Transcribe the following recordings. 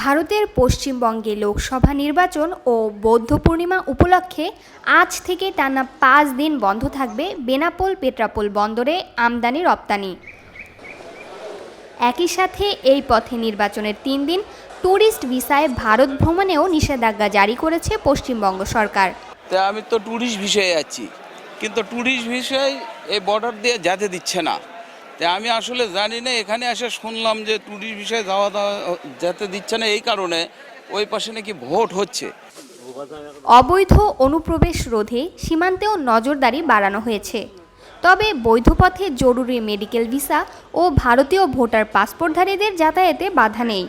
ভারতের পশ্চিমবঙ্গে লোকসভা নির্বাচন ও বৌদ্ধ পূর্ণিমা উপলক্ষে আজ থেকে টানা পাঁচ দিন বন্ধ থাকবে বেনাপোল পেট্রাপোল বন্দরে আমদানি রপ্তানি। একই সাথে এই পথে নির্বাচনের তিন দিন ট্যুরিস্ট ভিসায় ভারত ভ্রমণেও নিষেধাজ্ঞা জারি করেছে পশ্চিমবঙ্গ সরকার। আমি তো ট্যুরিস্ট ভিসায় যাচ্ছি কিন্তু ট্যুরিস্ট ভিসায় এই বর্ডার দিয়ে যেতে দিচ্ছে না। তা আমি আসলে জানি না, এখানে এসে শুনলাম যে ট্যুরিস্ট বিষয়ে যাওয়া দাওয়া যেতে দিচ্ছে না, এই কারণে ওই পাশে নাকি ভোট হচ্ছে। অবৈধ অনুপ্রবেশ রোধে সীমান্তেও নজরদারি বাড়ানো হয়েছে। তবে বৈধ পথে জরুরি মেডিকেল ভিসা ও ভারতীয় ভোটার পাসপোর্টধারীদের যাতায়াতে বাধা নেই।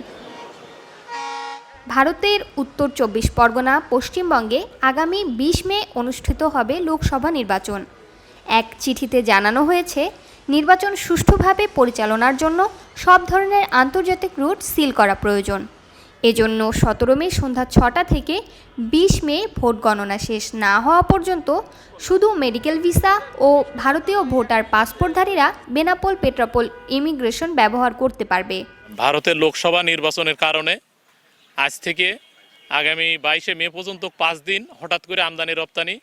ভারতের উত্তর চব্বিশ পরগনা, পশ্চিমবঙ্গে আগামী বিশ মে অনুষ্ঠিত হবে লোকসভা নির্বাচন। এক চিঠিতে জানানো হয়েছে নির্বাচন সুষ্ঠুভাবে পরিচালনার জন্য সব ধরনের আন্তর্জাতিক রুট সিল করা প্রয়োজন। এজন্য সতেরো মে সন্ধ্যা ছটা থেকে বিশ মে ভোট গণনা শেষ না হওয়া পর্যন্ত শুধু মেডিকেল ভিসা ও ভারতীয় ভোটার পাসপোর্টধারীরা বেনাপোল পেট্রাপোল ইমিগ্রেশন ব্যবহার করতে পারবে। ভারতের লোকসভা নির্বাচনের কারণে আজ থেকে আগামী বাইশে মে পর্যন্ত পাঁচ দিন হঠাৎ করে আমদানি রপ্তানি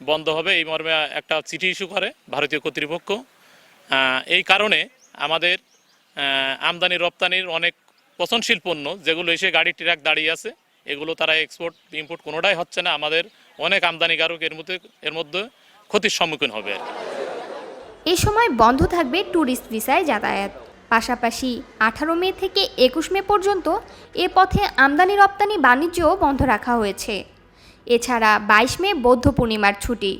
বন্ধ হবে। এই মর্মে একটা চিঠি ইস্যু করে ভারতীয় কর্তৃপক্ষ। এই কারণে আমাদের আমদানি রপ্তানির অনেক পচনশীল পণ্য, যেগুলো এসে গাড়ি, ট্রাক দাঁড়িয়ে আছে, এগুলো তারা এক্সপোর্ট ইম্পোর্ট কোনোটাই হচ্ছে না। আমাদের অনেক আমদানিকারক এর মধ্যে এর মধ্যে ক্ষতির সম্মুখীন হবে। এ সময় বন্ধ থাকবে ট্যুরিস্ট ভিসায় যাতায়াত। পাশাপাশি আঠারো মে থেকে একুশ মে পর্যন্ত এ পথে আমদানি, রপ্তানি, বাণিজ্যও বন্ধ রাখা হয়েছে। এছাড়া বাইশ মে বৌদ্ধ পূর্ণিমার ছুটি।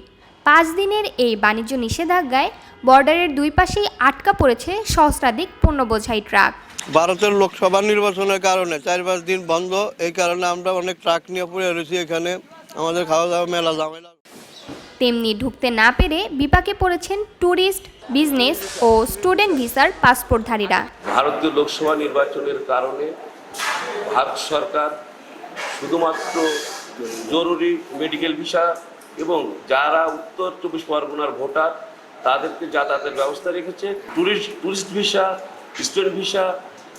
পাঁচ দিনের এই বাণিজ্য নিষেধাজ্ঞায় বর্ডারের দুই পাশেই আটকা পড়েছে সহস্রাধিক পণ্য বোঝাই ট্রাক। ভারতের লোকসভা নির্বাচনের কারণে চার পাঁচ দিন বন্ধ এই কারণে আমরা অনেক ট্রাক নিয়ে পড়ে রয়েছি এখানে। আমাদের খাওয়া দাওয়া মেলা ঝামেলা। তেমনি ঢুকতে না পেরে বিপাকে পড়েছেন ট্যুরিস্ট বিজনেস ও স্টুডেন্ট ভিসার পাসপোর্টধারীরা। ভারতীয় লোকসভা নির্বাচনের কারণে ভারত সরকার শুধুমাত্র জরুরি মেডিকেল ভিসা এবং যারা উত্তর চব্বিশ পরগনার ভোটার, তাদেরকে যাতায়াতের ব্যবস্থা রেখেছে। Tourist tourist visa, student visa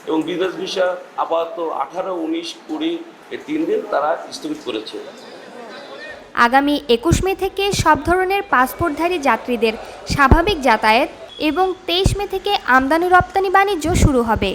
এবং বিজনেস ভিসা আপাতত আঠারো, উনিশ, কুড়ি, এই তিন দিন তারা স্থগিত করেছে। আগামী একুশ মে থেকে সব ধরনের পাসপোর্টধারী যাত্রীদের স্বাভাবিক যাতায়াত এবং তেইশ মে থেকে আমদানি রপ্তানি বাণিজ্য শুরু হবে।